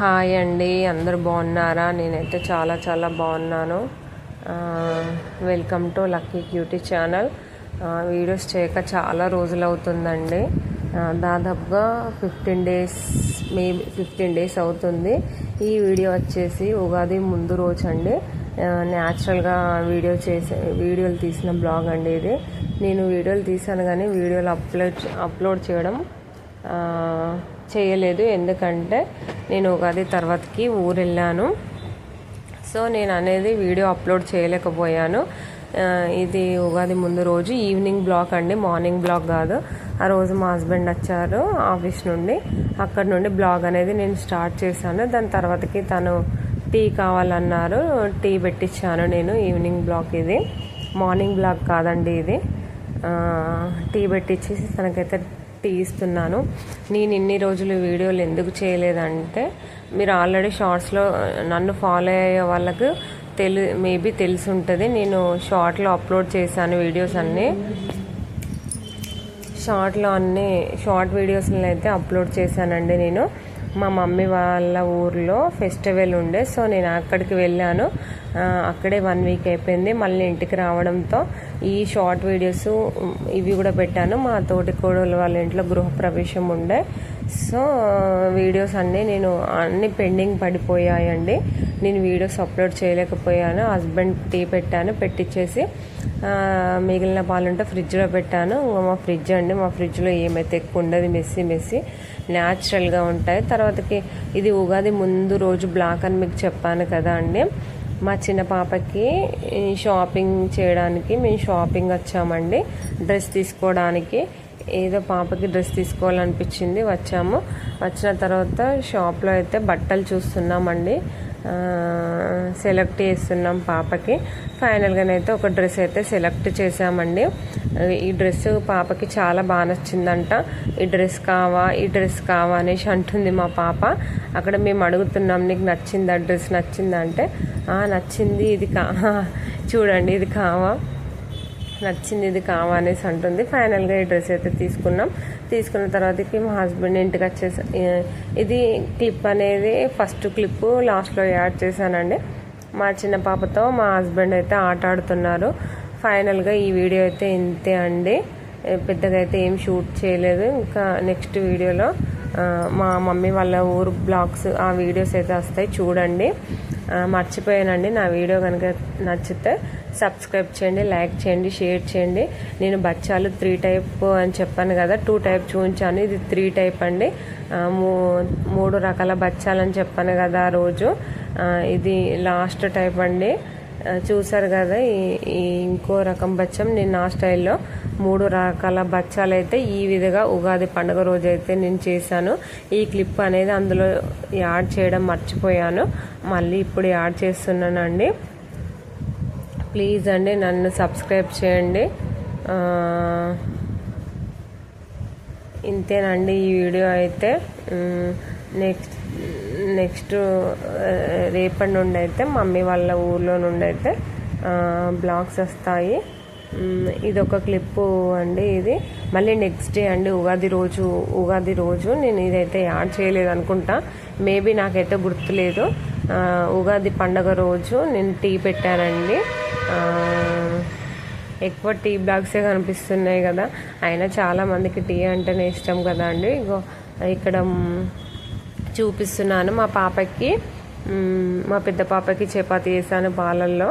Hi అండి అందరు బాగున్నారా? నేనైతే చాలా చాలా బాగున్నాను. Welcome to lucky cutie channel. Videos చేయక చాలా రోజులు అవుతుందండి. దాదాపుగా fifteen days maybe fifteen days అవుతుంది. ఈ వీడియో వచ్చేసి ఉగాది ముందు రోజు అండి న్యాచురల్గా వీడియో చేసే వీడియోలు తీసిన బ్లాగ్ అండి ఇది. నేను వీడియోలు తీసాను కానీ వీడియోలు అప్లోడ్ అప్లోడ్ చేయడం చేయలేదు. ఎందుకంటే నేను ఉగాది తర్వాతకి ఊరు వెళ్ళాను సో నేను అనేది వీడియో అప్లోడ్ చేయలేకపోయాను. ఇది ఉగాది ముందు రోజు ఈవినింగ్ బ్లాగ్ అండి. మార్నింగ్ బ్లాగ్ కాదు. ఆ రోజు మా హస్బెండ్ వచ్చారు ఆఫీస్ నుండి. అక్కడ నుండి బ్లాగ్ అనేది నేను స్టార్ట్ చేశాను. దాని తర్వాతకి తను టీ కావాలన్నారు. టీ పెట్టించాను నేను. ఈవినింగ్ బ్లాగ్ ఇది. మార్నింగ్ బ్లాగ్ కాదండి ఇది. టీ పెట్టించేసి తనకైతే తీస్తున్నాను నేను ఇన్ని రోజులు వీడియోలు ఎందుకు చేయలేదంటే మీరు ఆల్రెడీ షార్ట్స్లో నన్ను ఫాలో అయ్యే వాళ్ళకు తెలి మేబీ తెలిసి ఉంటుంది నేను షార్ట్లో అప్లోడ్ చేశాను వీడియోస్ అన్నీ. షార్ట్లో అన్ని షార్ట్ వీడియోస్ని అయితే అప్లోడ్ చేశానండి నేను. మా మమ్మీ వాళ్ళ ఊర్లో ఫెస్టివల్ ఉండే సో నేను అక్కడికి వెళ్ళాను. అక్కడే వన్ వీక్ అయిపోయింది. మళ్ళీ ఇంటికి రావడంతో ఈ షార్ట్ వీడియోస్ ఇవి కూడా పెట్టాను. మా తోటి కోడలు వాళ్ళ ఇంట్లో గృహప్రవేశం ఉండే. సో వీడియోస్ అన్నీ నేను అన్ని పెండింగ్ పడిపోయాయండి. నేను వీడియోస్ అప్లోడ్ చేయలేకపోయాను. హస్బెండ్ టీ పెట్టాను పెట్టించేసి మిగిలిన పాలుంటే ఫ్రిడ్జ్లో పెట్టాను. ఇంకా మా ఫ్రిడ్జ్ అండి. మా ఫ్రిడ్జ్లో ఏమైతే ఎక్కువ ఉండదు మెస్సీ మెస్సీ. న్యాచురల్గా ఉంటాయి. తర్వాతకి ఇది ఉగాది ముందు రోజు బ్లాక్ అని మీకు చెప్పాను కదా అండి. మా చిన్న పాపకి షాపింగ్ చేయడానికి మేము షాపింగ్ వచ్చామండి. డ్రెస్ తీసుకోవడానికి. ఏదో పాపకి డ్రెస్ తీసుకోవాలనిపించింది వచ్చాము. వచ్చిన తర్వాత షాప్లో అయితే బట్టలు చూస్తున్నామండి. సెలెక్ట్ చేస్తున్నాం పాపకి. ఫైనల్గానైతే ఒక డ్రెస్ అయితే సెలెక్ట్ చేసామండి ఈ డ్రెస్ పాపకి చాలా బాగా నచ్చిందంట. ఈ డ్రెస్ కావా ఈ డ్రెస్ కావా అనేసి అంటుంది మా పాప. అక్కడ మేము అడుగుతున్నాం నీకు నచ్చిందా? డ్రెస్ నచ్చిందా? అంటే నచ్చింది ఇది కా చూడండి ఇది కావా? నచ్చింది ఇది కావనేసి అంటుంది. ఫైనల్గా ఈ డ్రెస్ అయితే తీసుకున్నాం. తీసుకున్న తర్వాతకి మా హస్బెండ్ ఇంటికి వచ్చేసా ఇది క్లిప్ అనేది ఫస్ట్ క్లిప్ లాస్ట్లో యాడ్ చేశానండి. మా చిన్న పాపతో మా హస్బెండ్ అయితే ఆట ఆడుతున్నారు. ఫైనల్గా ఈ వీడియో అయితే ఇంతే అండి. పెద్దగా అయితే ఏం షూట్ చేయలేదు. ఇంకా నెక్స్ట్ వీడియోలో మా మమ్మీ వాళ్ళ ఊరు బ్లాగ్స్ ఆ వీడియోస్ అయితే వస్తాయి చూడండి. మర్చిపోయానండి నా వీడియో కనుక నచ్చితే సబ్స్క్రైబ్ చేయండి లైక్ చేయండి షేర్ చేయండి. నేను బచ్చాలు త్రీ టైప్ అని చెప్పాను కదా టూ టైప్ చూపించాను. ఇది త్రీ టైప్ అండి. మూ- మూడు రకాల బచ్చాలు అని చెప్పాను కదా ఆ రోజు ఇది లాస్ట్ టైప్ అండి. చూసారు కదా ఈ ఇంకో రకం బచ్చం నేను నా స్టైల్లో మూడు రకాల బచ్చాలు అయితే ఈ విధంగా ఉగాది పండుగ రోజు అయితే నేను చేశాను. ఈ క్లిప్ అనేది అందులో యాడ్ చేయడం మర్చిపోయాను. మళ్ళీ ఇప్పుడు యాడ్ చేస్తున్నానండి. ప్లీజ్ అండి నన్ను సబ్స్క్రైబ్ చేయండి. ఇంతేనండి ఈ వీడియో అయితే. నెక్స్ట్ నెక్స్ట్ రేపటి నుండి అయితే మమ్మీ వాళ్ళ ఊర్లో నుండి అయితే బ్లాగ్స్ వస్తాయి. ఇది ఒక క్లిప్ అండి ఇది. మళ్ళీ నెక్స్ట్ డే అండి ఉగాది రోజు ఉగాది రోజు నేను ఇదైతే యాడ్ చేయలేదు అనుకుంటా. మేబీ నాకైతే గుర్తులేదు. ఉగాది పండగ రోజు నేను టీ పెట్టానండి. ఎక్కువ టీ బ్లాగ్సే కనిపిస్తున్నాయి కదా. అయినా చాలామందికి టీ అంటేనే ఇష్టం కదా అండి. ఇగో ఇక్కడ చూపిస్తున్నాను మా పాపకి. మా పెద్ద పాపకి చపాతీ చేశాను బాలల్లో.